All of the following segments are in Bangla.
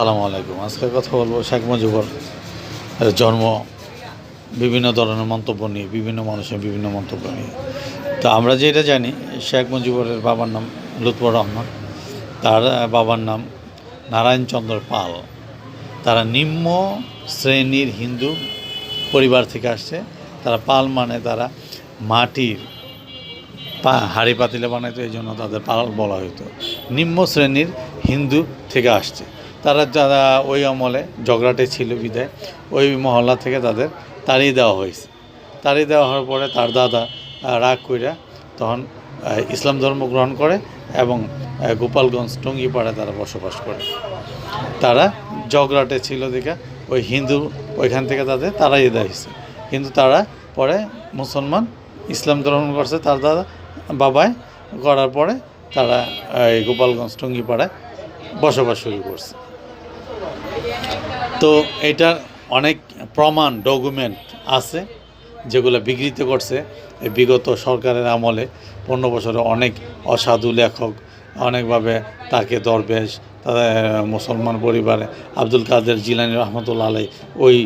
আসসালামু আলাইকুম। আজকে কথা বলব শেখ মুজিবুর জন্ম, বিভিন্ন ধরনের মন্তব্য নিয়ে, বিভিন্ন মানুষের বিভিন্ন মন্তব্য নিয়ে। তো আমরা যেটা জানি, শেখ মুজিবুরের বাবার নাম লুৎফর রহমান, তার বাবার নাম নারায়ণচন্দ্র পাল। তারা নিম্ন শ্রেণির হিন্দু পরিবার থেকে আসছে। তারা পাল মানে তারা মাটির পা, হাড়ি পাতিলে বানাইতো, এই জন্য তাদের পাল বলা হতো নিম্ন শ্রেণির হিন্দু থেকে আসছে। তারা যারা ওই আমলে ঝগড়াটে ছিল বিদায়, ওই মহল্লা থেকে তাদের তাড়িয়ে দেওয়া হয়েছে। তাড়িয়ে দেওয়া হওয়ার পরে তার দাদা রাগ কইরা তখন ইসলাম ধর্ম গ্রহণ করে এবং গোপালগঞ্জ টঙ্গিপাড়ায় তারা বসবাস করে। তারা ঝগড়াটে ছিল দেখে ওই হিন্দু ওইখান থেকে তাদের তাড়াইয়ে দেওয়া হয়েছে। কিন্তু তারা পরে মুসলমান ইসলাম গ্রহণ করছে তার দাদা বাবায় করার পরে তারা এই গোপালগঞ্জ টঙ্গিপাড়ায় বসবাস শুরু করছে। তো এটার অনেক প্রমাণ ডকুমেন্ট আছে যেগুলো বিকৃত করছে। বিগত সরকারের আমলে পনেরো বছরে অনেক অসাধু লেখক অনেকভাবে তাকে দরবেশ, তাদের মুসলমান পরিবারে আব্দুল কাদের জিলানি রহমতুল্লা আলাই ওই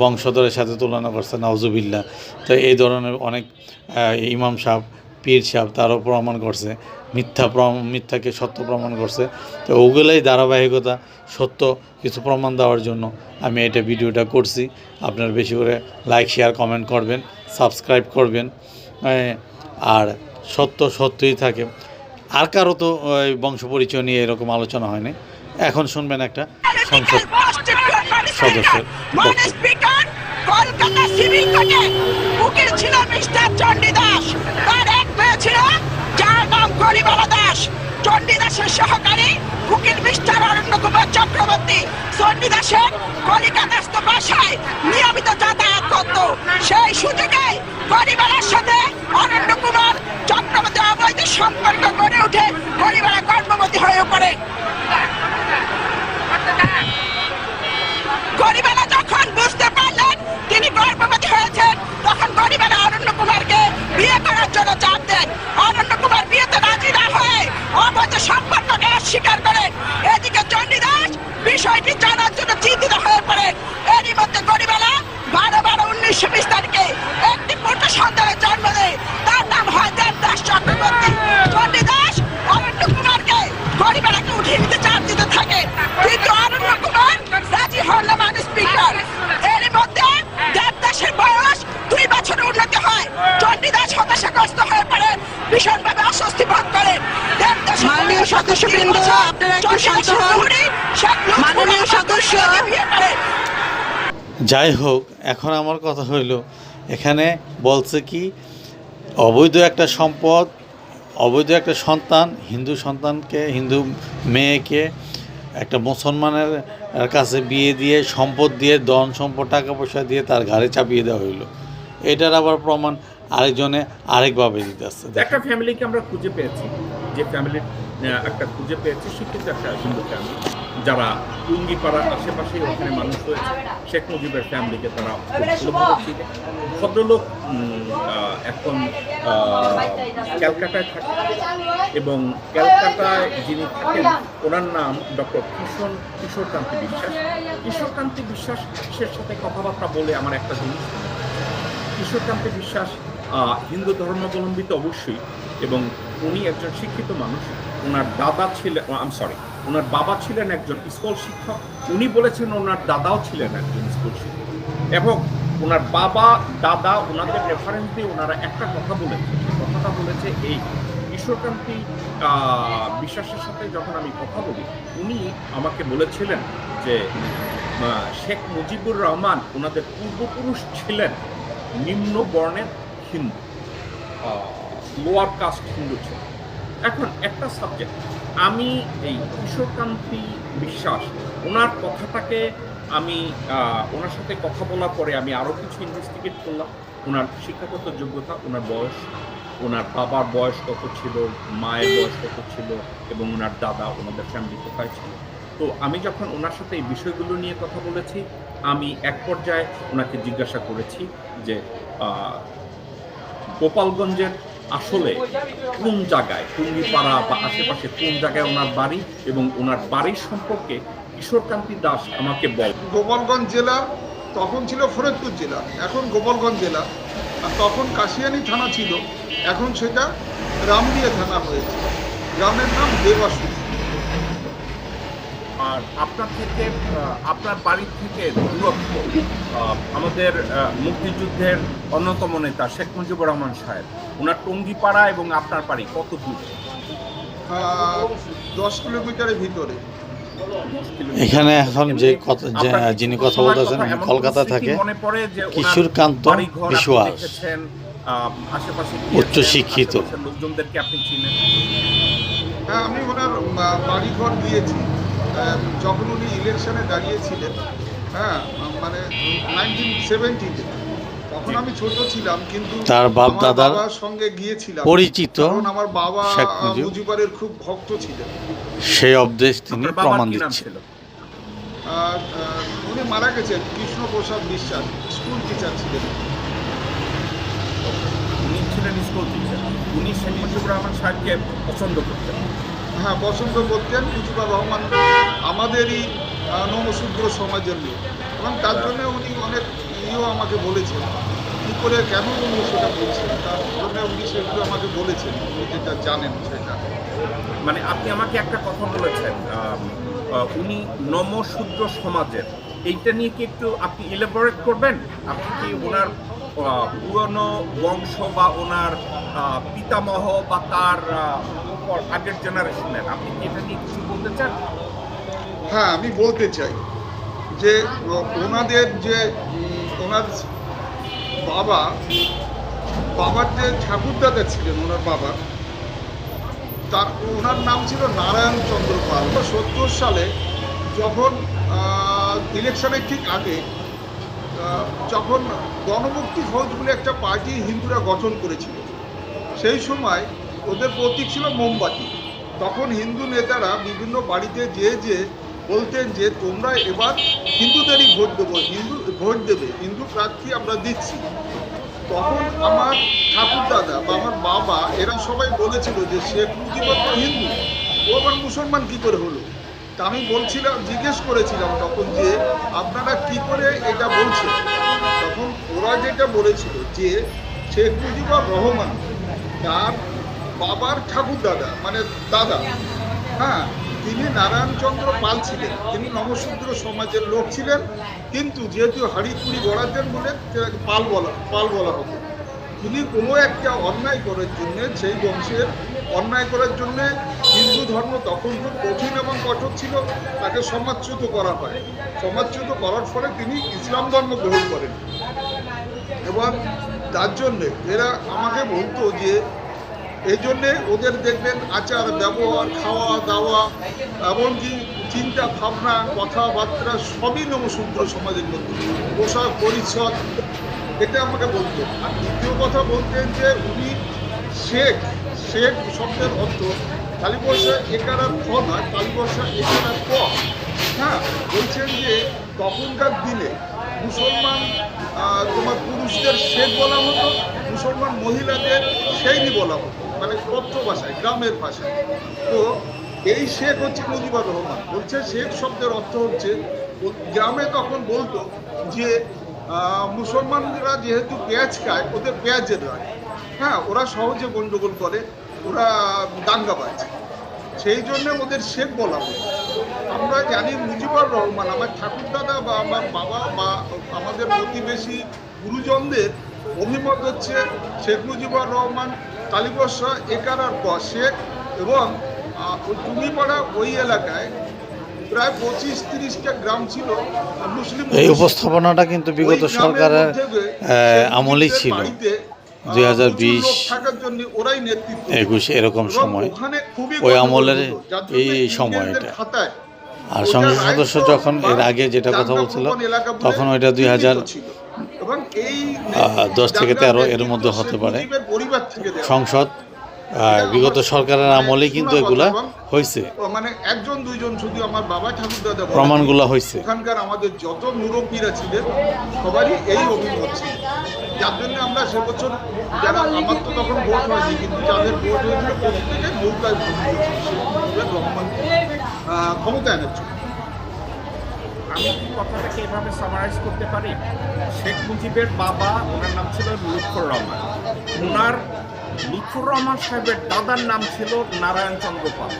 বংশধরের সাথে তুলনা করছে নওজুবিল্লা তো এই ধরনের অনেক ইমাম সাহেব পীর সাহেব তারও প্রমাণ করছে, মিথ্যা মিথ্যাকে সত্য প্রমাণ করছে। তো ওগুলোই ধারাবাহিকতা, সত্য কিছু প্রমাণ দেওয়ার জন্য আমি এটা ভিডিওটা করছি। আপনার বেশি করে লাইক শেয়ার কমেন্ট করবেন সাবস্ক্রাইব করবেন। আর সত্য সত্যই থাকে। আর কারও তো বংশ পরিচয় নিয়ে এরকম আলোচনা হয়নি। এখন শুনবেন একটা সংসদ সদস্যের কলকাতা সিভিল উকিল ছিল মিস্টার তার ছিল যার নাম গরিবালা দাস। চণ্ডীদাসের সহকারী উকিল মিস্টার অরণ্য কুমার চক্রবর্তী। চণ্ডীদাসের কলিকাতাস্থ বাসায় নিয়মিত যাতায়াত করত। সেই সুযোগে গরিবালার সাথে অরণ্য কুমার চক্রবর্তী অবৈধ সম্পর্ক গড়ে উঠে গরিবালা গর্ভবতী হয়ে পড়ে গরিবেলা যখন বুঝতে পারলেন তিনি গর্ভবতী হয়েছেন তখন গরিবেলা অরণ্য কুমারকে করার চাপ দেন অরণ্য কুমার বিয়েতে রাজি না হয়ে অবৈধ সম্পর্ককে অস্বীকার করেন এদিকে চণ্ডীদাস বিষয়টি জানার জন্য চিন্তিত হয়ে পড়েন এরই মধ্যে গরিবেলা বারো বারো উনিশশো বিশ তারিখে একটি পুত্র সন্তানের জন্ম দেয়। তার নাম হয় দেবদাস চক্রবর্তী। চণ্ডীদাস অরণ্য কুমারকে গরিবেলাকে উঠিয়ে নিতে চাপ দিতে থাকে। কিন্তু অরণ্য কুমার রাজি হন না মানুষ স্পিকার এর মধ্যে দেবদাসের বয়স দুই বছরে উন্নতি হয়। হতাশাগ্রস্ত হয়ে পড়ে ভীষণভাবে অস্বস্তি বোধ করে মাননীয় সদস্যবৃন্দ, আপনারা একটু শান্ত হন। মাননীয় সদস্য। যাই হোক এখন আমার কথা হইল এখানে বলছে কি অবৈধ একটা সম্পদ অবৈধ একটা সন্তান হিন্দু সন্তানকে হিন্দু মেয়েকে একটা মুসলমানের কাছে বিয়ে দিয়ে সম্পদ দিয়ে ধন সম্পদ টাকা পয়সা দিয়ে তার ঘাড়ে চাপিয়ে দেওয়া হইল এটার আবার প্রমাণ আরেকজনে আরেকভাবে দিতেছে একটা ফ্যামিলিকে আমরা খুঁজে পেয়েছি। যে ফ্যামিলির একটা খুঁজে পেয়েছি শিক্ষিত একটা হিন্দু ফ্যামিলি যারা টুঙ্গিপাড়ার আশেপাশে ওখানে মানুষ হয়েছে শেখ মুজিবের ফ্যামিলিকে তারা ভদ্রলোক এখন ক্যালকাটায় থাকে। এবং ক্যালকাটায় যিনি থাকেন, ওনার নাম ডক্টর কিশোর, কিশোরকান্তি বিশ্বাস। কিশোরকান্তি বিশ্বাসের সাথে কথাবার্তা বলে আমার একটা জিনিস কিশোরকান্তি বিশ্বাস হিন্দু ধর্মাবলম্বী তো অবশ্যই এবং উনি একজন শিক্ষিত মানুষ। ওনার দাদা ছিলেন আম সরি ওনার বাবা ছিলেন একজন স্কুল শিক্ষক। উনি বলেছেন ওনার দাদাও ছিলেন একজন স্কুল শিক্ষক। এবং ওনার বাবা, দাদা ওনাদের রেফারেন্স দিয়ে ওনারা একটা কথা বলেছে। কথাটা বলেছে, এই কিশোরকান্তি বিশ্বাসের সাথে যখন আমি কথা বলি, উনি আমাকে বলেছিলেন যে শেখ মুজিবুর রহমান ওনাদের পূর্বপুরুষ ছিলেন। নিম্ন বর্ণের হিন্দু লোয়ার কাস্ট হিন্দু ছিল। এখন একটা সাবজেক্ট আমি এই কিশোরকান্তি বিশ্বাস, ওনার কথাটাকে আমি ওনার সাথে কথা বলার পরে আমি আরও কিছু ইনভেস্টিগেট করলাম। ওনার শিক্ষাগত যোগ্যতা, ওনার বয়স, ওনার বাবার বয়স কত ছিল, মায়ের বয়স কত ছিল, এবং ওনার দাদা, ওনাদের ফ্যামিলি কোথায় ছিল। তো আমি যখন ওনার সাথে এই বিষয়গুলো নিয়ে কথা বলেছি, আমি এক পর্যায়ে ওনাকে জিজ্ঞাসা করেছি যে গোপালগঞ্জের আসলে কোন জায়গায়, টুঙ্গিপাড়া বা আশেপাশে কোন জায়গায় ওনার বাড়ি এবং ওনার বাড়ির সম্পর্কে কিশোরকান্তি দাস আমাকে বল। গোপালগঞ্জ জেলা, তখন ছিল ফরিদপুর জেলা, এখন গোপালগঞ্জ জেলা, আর তখন কাশিয়ানি থানা ছিল, এখন সেটা রামদিয়া থানা হয়েছে। গ্রামের নাম দেবাসু আর আপনার থেকে আপনার বাড়ির থেকে দূরত্ব আমাদের মুক্তিযুদ্ধের অন্যতম নেতা শেখ মুজিবুর রহমান সাহেব ওনার টঙ্গিপাড়া এবং আপনার বাড়ি কত দূর? দশ কিলোমিটারের ভিতরে। এখানে এখন যে কথা যিনি কথা বলতেছেন কলকাতা থাকে মনে পড়ে যে ওনার কিশোরকান্ত বিশ্বাস। উচ্চ শিক্ষিত। আশেপাশের লোকজনদেরকে আপনি চিনেন? হ্যাঁ আমি ওনার বাড়িঘর দিয়েছি। যখন উনি ইলেকশনে দাঁড়িয়েছিলেন হ্যাঁ মানে নাইনটিন সেভেন্টিতে তখন আমি ছোট ছিলাম কিন্তু তার বাপ দাদার সঙ্গে গিয়েছিলাম। পরিচিত আমার বাবা। মুজিবারের খুব ভক্ত ছিলেন। সেই অবদেশ তিনি প্রমাণ আহ, উনি মারা গেছেন কৃষ্ণপ্রসাদ বিশ্বাস স্কুল টিচার ছিলেন। উনি ছিলেন স্কুল টিচার উনি শেখ মুজিবুর রহমান সাহেবকে পছন্দ করতেন। হ্যাঁ পছন্দ করতেন মুজিবুর রহমান আমাদেরই নমশূদ্র সমাজের লোক এবং তার জন্য উনি অনেক ইয়েও আমাকে বলেছেন। কী করে কেন উনি সেটা বলছেন? তার জন্য উনি সেগুলো আমাকে বলেছেন। উনি যেটা জানেন সেটা। মানে আপনি আমাকে একটা কথা বলেছেন উনি নমশূদ্র সমাজের। এইটা নিয়ে কি একটু আপনি ইলেবোরেট করবেন? আপনি কি ওনার পুরনো বংশ বা ওনার পিতামহ বা তার আগের জেনারেশনের, আপনি এটা নিয়ে কিছু বলতে চান? হ্যাঁ আমি বলতে চাই যে, ওনাদের যে, ওনার বাবা, বাবার যে ঠাকুরদাদা ছিলেন, ওনার বাবা, তার, ওনার নাম ছিল নারায়ণ চন্দ্র পাল। সত্তর সালে যখন ইলেকশনের ঠিক আগে যখন গণমুক্তি ফৌজ বলে একটা পার্টি হিন্দুরা গঠন করেছিল, সেই সময় ওদের প্রতীক ছিল মোমবাতি। তখন হিন্দু নেতারা বিভিন্ন বাড়িতে যেয়ে যে বলতেন যে তোমরা এবার হিন্দুদেরই ভোট দেবো, হিন্দু ভোট দেবে, হিন্দু প্রার্থী আমরা দিচ্ছি। তখন আমার ঠাকুরদাদা বা আমার বাবা, এরা সবাই বলেছিল যে শেখ মুজিবুর তো হিন্দু, ও আবার মুসলমান কি করে হলো? তা আমি বলছিলাম, জিজ্ঞেস করেছিলাম তখন যে আপনারা কি করে এটা বলছেন? তখন ওরা যেটা বলেছিল যে শেখ মুজিবুর রহমান, তার বাবার ঠাকুর দাদা মানে দাদা। হ্যাঁ তিনি নারায়ণচন্দ্র পাল ছিলেন। তিনি নমশূদ্র সমাজের লোক ছিলেন। কিন্তু যেহেতু হাড়িকুড়ি গড়াতেন বলে পাল বলা পাল বলা হতো। তিনি কোনো একটা অন্যায় করার জন্যে, সেই বংশের অন্যায় করার জন্যে হিন্দু ধর্ম তখন খুব কঠিন এবং কঠোর ছিল, তাকে সমাজচ্যুত করা হয়। সমাজচ্যুত করার ফলে তিনি ইসলাম ধর্ম গ্রহণ করেন। এবং তার জন্যে এরা আমাকে বলতো যে এই জন্যে ওদের দেখবেন আচার, ব্যবহার, খাওয়া, দাওয়া, এমনকি চিন্তা, ভাবনা, কথাবার্তা সবই নমশূদ্র সমাজের মধ্যে। পোশাক, পরিচ্ছদ, এটা আমাকে বলতেন আর দ্বিতীয় কথা বলতেন যে উনি শেখ শেখ শব্দের অর্থ কালীবর্ষা একার খ নয়, কালীবর্ষা একার ক। হ্যাঁ বলছেন যে তখনকার দিনে মুসলমান তোমার পুরুষদের শেখ বলা হতো, মুসলমান মহিলাদের সেইনি বলা হতো। মানে কথ্য ভাষায়, গ্রামের ভাষায়। তো এই শেখ হচ্ছে মুজিবুর রহমান? বলছে শেখ শব্দের অর্থ হচ্ছে, গ্রামে তখন বলতো যে মুসলমানরা যেহেতু পেঁয়াজ খায়, ওদের পেঁয়াজের রায় হ্যাঁ ওরা সহজে গন্ডগোল করে, ওরা দাঙ্গা দাঙ্গাবাজ সেই জন্য ওদের শেখ বলা হয়। আমরা জানি মুজিবুর রহমান, আমার ঠাকুরদাদা বা আমার বাবা বা আমাদের প্রতিবেশী গুরুজনদের অভিমত হচ্ছে শেখ মুজিবুর রহমান কালীবর্ষা একার আর ক শেখ এবং ওই টুমিপাড়া ওই এলাকায় প্রায় পঁচিশ তিরিশটা গ্রাম ছিল মুসলিম এই উপস্থাপনাটা কিন্তু বিগত সরকারের আমলেই ছিল বাড়িতে, আহ, 2020 প্রচুর লোক থাকার জন্য ওরাই নেতৃত্ব একুশ এরকম সময় ওই আমলের এই সময় এটা। আর সংসদ সদস্য যখন এর আগে যেটা কথা বলছিল তখন ওইটা দুই হাজার। এবং এই দশ থেকে তেরো এর মধ্যে হতে পারে। সংসদ বিগত সরকারের আমলেই কিন্তু এগুলা হয়েছে। মানে একজন দুইজন শুধু আমার বাবা ঠাকুর দাদা প্রমাণগুলো হয়েছে। ওখানকার আমাদের যত মুরব্বীরা ছিলেন সবারই এই অভিমত ছিল। যার জন্য আমরা সে বছর যারা আমার তো তখন ভোট হয়নি কিন্তু যাদের ভোট হয়েছিল প্রত্যেকে নৌকায় ভোট মুজিবুর ক্ষমতা জন্য। আমি কি কথাটাকে এভাবে সামারাইজ করতে পারি? শেখ মুজিবের বাবা, ওনার নাম ছিল লুৎফর রহমান। ওনার লুৎফর রহমান সাহেবের দাদার নাম ছিল নারায়ণ চন্দ্র পাল।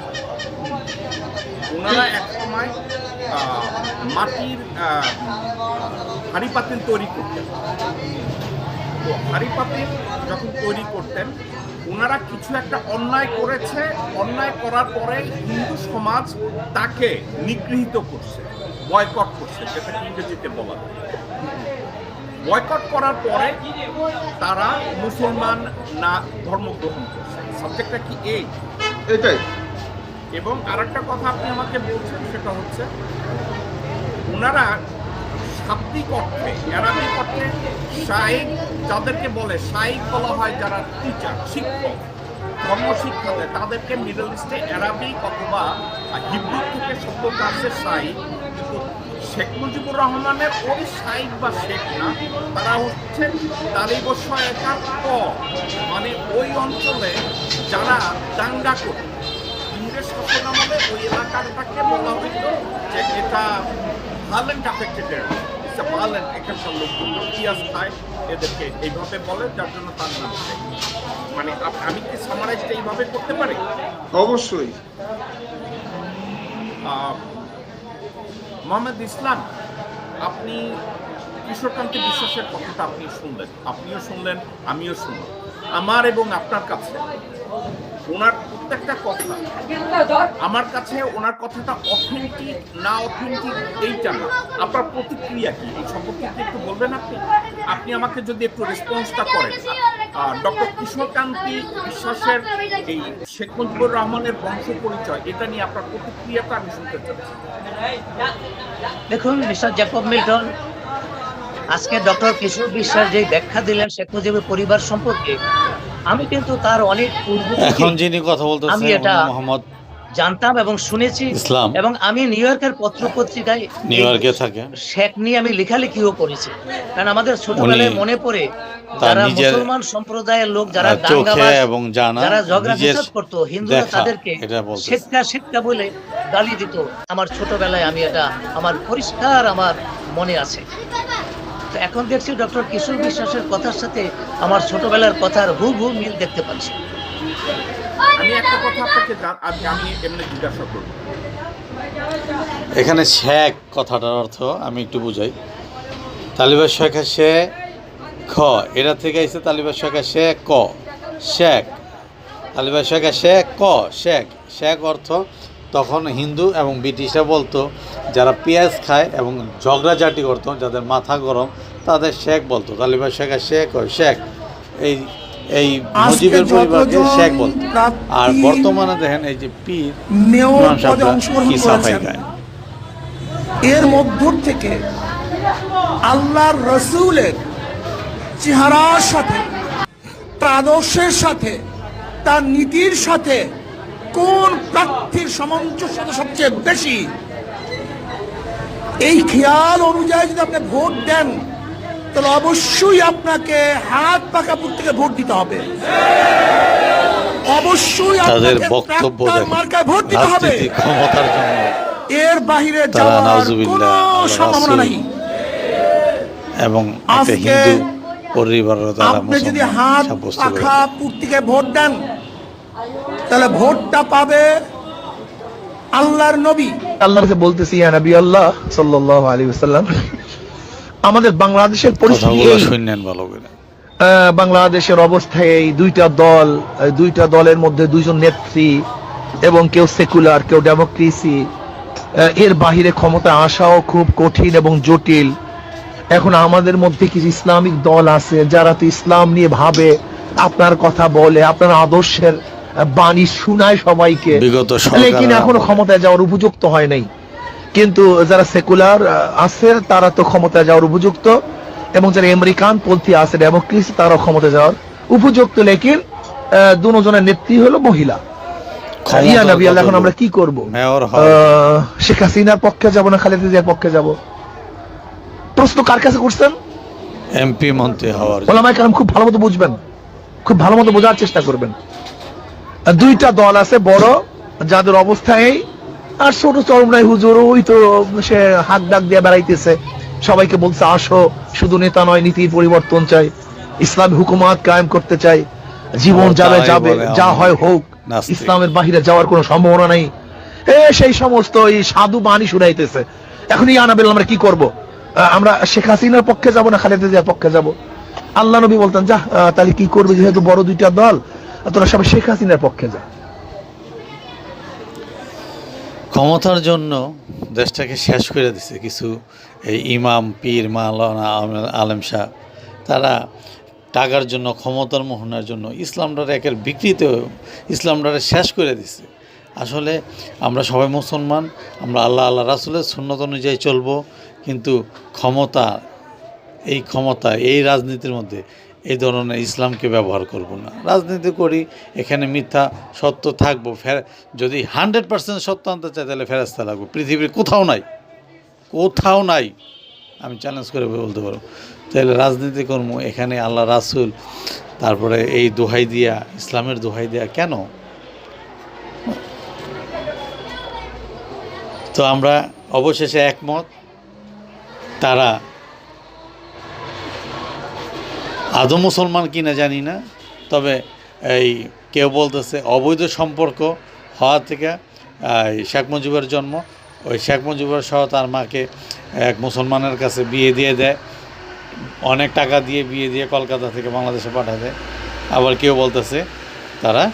ওনারা এক সময় মাটির হাঁড়ি পাতিল তৈরি করতেন। তো হাঁড়ি পাতিল যখন তৈরি করতেন, ওনারা কিছু একটা অন্যায় করেছে। অন্যায় করার পরে হিন্দু সমাজ তাকে নিগৃহীত করছে। বয়কট করছে যেটাকে ইংরেজিতে বলা বয়কট করার পরে তারা মুসলমান না ধর্ম গ্রহণ করছে। সাবজেক্টটা কি এই? এটাই। এবং আরেকটা কথা আপনি আমাকে বলছেন সেটা হচ্ছে ওনারা শাব্দিক অর্থে অ্যারাবিক অর্থে শাইক যাদেরকে বলে শাইক বলা হয় যারা টিচার শিক্ষক ধর্মশিক্ষা দেয় তাদেরকে মিডল ইস্টে অ্যারাবিক অথবা হিব্রু থেকে শব্দটা শাইক কিন্তু শেখ মুজিবুর রহমানের ওই শাইক বা শেখ না তারা হচ্ছে তালিব সহায়তার ক মানে ওই অঞ্চলে যারা দাঙ্গা করে ইংরেজ শাসন আমলে ওই এলাকাটাকে বলা হইতো যে এটা ভালেন্ট অ্যাফেক্টেড ইটস আ ভালেন্ট এখানকার লোকগুলো পিয়াজ খায় এদেরকে এইভাবে বলে যার জন্য তার নাম মানে আমি কি সামারাইজটা এইভাবে করতে পারি? অবশ্যই। মোহাম্মদ ইসলাম, আপনি কিশোরকান্তি বিশ্বাসের কথাটা আপনি শুনলেন, আপনিও শুনলেন, আমিও শুনলাম। আমার এবং আপনার কাছে ওনার প্রত্যেকটা কথা, আমার কাছে ওনার কথাটা অথেন্টিক না অথেন্টিক এইটা না। আপনার প্রতিক্রিয়া কি? এই সম্পর্কে একটু বলবেন আপনি? আপনি আমাকে যদি একটু রেসপন্সটা করেন। ডক্টর কিশোরকান্তি বিশ্বাসের এই শেখ মুজিবুর রহমানের বংশ পরিচয় এটা নিয়ে আপনার প্রতিক্রিয়াটা আমি শুনতে চাচ্ছি। দেখুন মিস্টার জ্যাকব মিল্টন আজকে ডক্টর কিশোর বিশ্বাস যে ব্যাখ্যা দিলেন শেখ মুজিবের পরিবার সম্পর্কে আমি কিন্তু তার অনেক পূর্ব এখন যিনি কথা বলতেছেন আমি এটা- মোহাম্মদ জানতাম এবং শুনেছি। ইসলাম। এবং আমি নিউ ইয়র্কের পত্র পত্রিকায় নিউ ইয়র্কে থাকে। শেখ নিয়ে আমি লেখালেখিও করেছি। কারণ আমাদের ছোটবেলায় মনে পড়ে তার যারা মুসলমান সম্প্রদায়ের লোক যারা দাঙ্গাবাজ এবং জানা যারা ঝগড়া বিসাদ করতো হিন্দুরা তাদেরকে। শেখা শেখা বলে গালি দিত। আমার ছোটবেলায় আমি এটা আমার পরিষ্কার আমার মনে আছে। তো এখন দেখছি ডক্টর কিশোর বিশ্বাসের কথার সাথে আমার ছোটবেলার কথার হু হু মিল দেখতে পাচ্ছি। আমি একটা কথা আপনাকে আমি এমনি জিজ্ঞাসা করব। এখানে শেখ কথাটার অর্থ আমি একটু বুঝাই। তালিবার শেখা সে খ। এটা থেকে আইসে তালিবার শেখা সে ক। শেখ। তালিবার শেখা সে ক। শেখ। শেখ অর্থ তখন হিন্দু এবং ব্রিটিশরা বলতো, যারা পেঁয়াজ খায় এবং ঝগড়াঝাটি করতো, যাদের মাথা গরম, তাদের শেখ বলতো। তালিবার শেখা শেখ শেখ। এই এই মুজিবের পরিবারকে শেখ বলতো। আর বর্তমানে দেখেন এই যে পীর কি সাফাই গায় এর মধ্য থেকে আল্লাহর রসুলের চেহারার সাথে তার আদর্শের সাথে তার নীতির সাথে কোন প্রার্থীর সামঞ্জস্যতা সবচেয়ে বেশি? এই খেয়াল অনুযায়ী যদি আপনি ভোট দেন তাহলে অবশ্যই আপনাকে হাত পাকাপুর থেকে ভোট দিতে হবে। অবশ্যই তাদের বক্তব্য মার্কায় ভোট দিতে হবে। ক্ষমতার জন্য। এর বাহিরে যাওয়ার কোনো সম্ভাবনা নাই। এবং হিন্দু আপনি যদি হাত পাখা পূর্তিকে ভোট দেন তাহলে ভোটটা পাবে আল্লাহর নবী। আল্লাহকে বলতেছি ইয়া নবী আল্লাহ সাল্লাল্লাহু আলাইহি ওয়াসাল্লাম। আমাদের বাংলাদেশের পরিস্থিতি ভালো করে। বাংলাদেশের অবস্থায় এই দুইটা দল দুইটা দলের মধ্যে দুইজন নেত্রী এবং কেউ সেকুলার কেউ ডেমোক্রেসি। এর বাহিরে ক্ষমতা আসাও খুব কঠিন এবং জটিল। এখন আমাদের মধ্যে কিছু ইসলামিক দল আছে যারা তো ইসলাম নিয়ে ভাবে আপনার কথা বলে আপনার আদর্শের বাণী শুনায় সবাইকে। লেকিন এখনও ক্ষমতায় যাওয়ার উপযুক্ত হয় নাই। কিন্তু যারা সেকুলার আছে তারা তো ক্ষমতায় যাওয়ার উপযুক্ত। এবং যারা আমেরিকান পন্থী আছে ডেমোক্রেসি তারাও ক্ষমতায় যাওয়ার উপযুক্ত। লেকিন দুজনের নেত্রী হলো মহিলা। ইয়া নবী আল্লাহ, এখন আমরা কি করব? হয় শেখ হাসিনার পক্ষে যাব না খালেদা জিয়ার পক্ষে যাব? প্রশ্ন কার কাছে করছেন? এমপি মন্ত্রী হওয়ার। ওলামাই কালাম খুব ভালো মতো বুঝবেন। খুব ভালো মতো বোঝার চেষ্টা করবেন। দুইটা দল আছে বড় যাদের অবস্থায় আর ছোট চরমরাই হুজুর ওই তো সে হাক ডাক দিয়ে বেড়াইতেছে। সবাইকে বলছে আসো শুধু নেতা নয় নীতির পরিবর্তন চাই। ইসলাম হুকুমাত কায়েম করতে চাই। জীবন যাবে যাবে যা হয় হোক। ইসলামের বাহিরে যাওয়ার কোনো সম্ভাবনা নেই। এ সেই সমস্ত এই সাধু বাণী শুনাইতেছে। এখন এই আনাবেল আমরা কি করব? আমরা শেখ হাসিনার পক্ষে যাব না খালেদা জিয়ার পক্ষে যাব? আল্লাহ নবী বলতেন যা তাহলে কি করবে? যেহেতু বড় দুইটা দল তোরা সবাই শেখ হাসিনার পক্ষে যা। ক্ষমতার জন্য দেশটাকে শেষ করে দিছে কিছু এই ইমাম, পীর, মাওলানা, আম- আলেম শাহ তারা টাকার জন্য, ক্ষমতার মোহনার জন্য ইসলামটারে একের বিকৃত ইসলামটারে শেষ করে দিছে। আসলে আমরা সবাই মুসলমান, আমরা আল্লাহ আল্লাহ রাসুলের সুন্নত অনুযায়ী চলবো, কিন্তু ক্ষমতা, এই ক্ষমতা, এই রাজনীতির মধ্যে এই ধরনের ইসলামকে ব্যবহার করব না। রাজনীতি করি, এখানে মিথ্যা সত্য থাকব, ফের যদি হান্ড্রেড পার্সেন্ট সত্য আনতে চাই, তাহলে ফেরাস্তা লাগবো। পৃথিবীর কোথাও নাই কোথাও নাই। আমি চ্যালেঞ্জ করে বলতে পারব। তাহলে রাজনীতি কর্ম এখানে আল্লাহ রাসুল, তারপরে এই দোহাই দিয়া, ইসলামের দোহাই দিয়া কেন? তো আমরা অবশেষে একমত, তারা আদৌ মুসলমান কিনা জানি না, তবে এই কেউ বলতেছে অবৈধ সম্পর্ক হওয়া থেকে শেখ মুজিবের জন্ম, ওই শেখ মুজিবের সহ তার মাকে এক মুসলমানের কাছে বিয়ে দিয়ে দেয়, অনেক টাকা দিয়ে বিয়ে দিয়ে কলকাতা থেকে বাংলাদেশে পাঠায় দেয়। আবার কেউ বলতেছে তারা